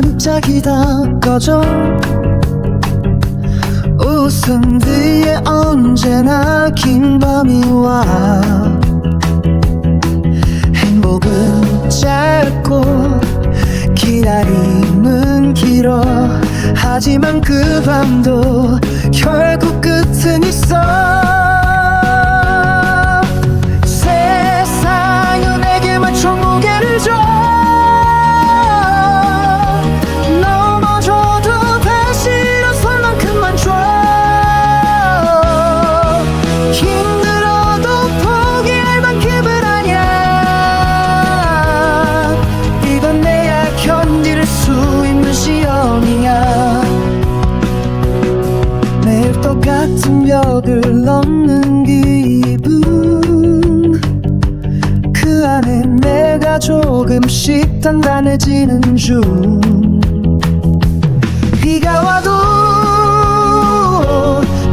반짝이다. 꺼져. 웃음 뒤에 언제나 긴 밤이 와. 행복은 짧고 기다림은 길어. 하지만 그 밤도 결국 끝은 있어 똑같은 벽을 넘는 기분. 그 안에 내가 조금씩 단단해지는 중. 비가 와도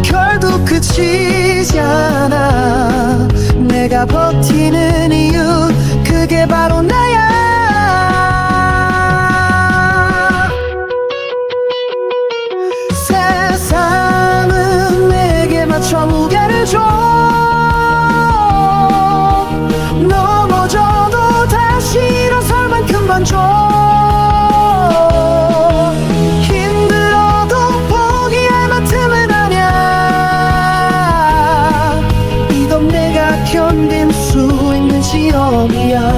결국 그치지 않아. 내가 버티는 힘만 힘들어도 포기할 만큼은 아냐 이건 내가 견딜 수 있는 시험이야.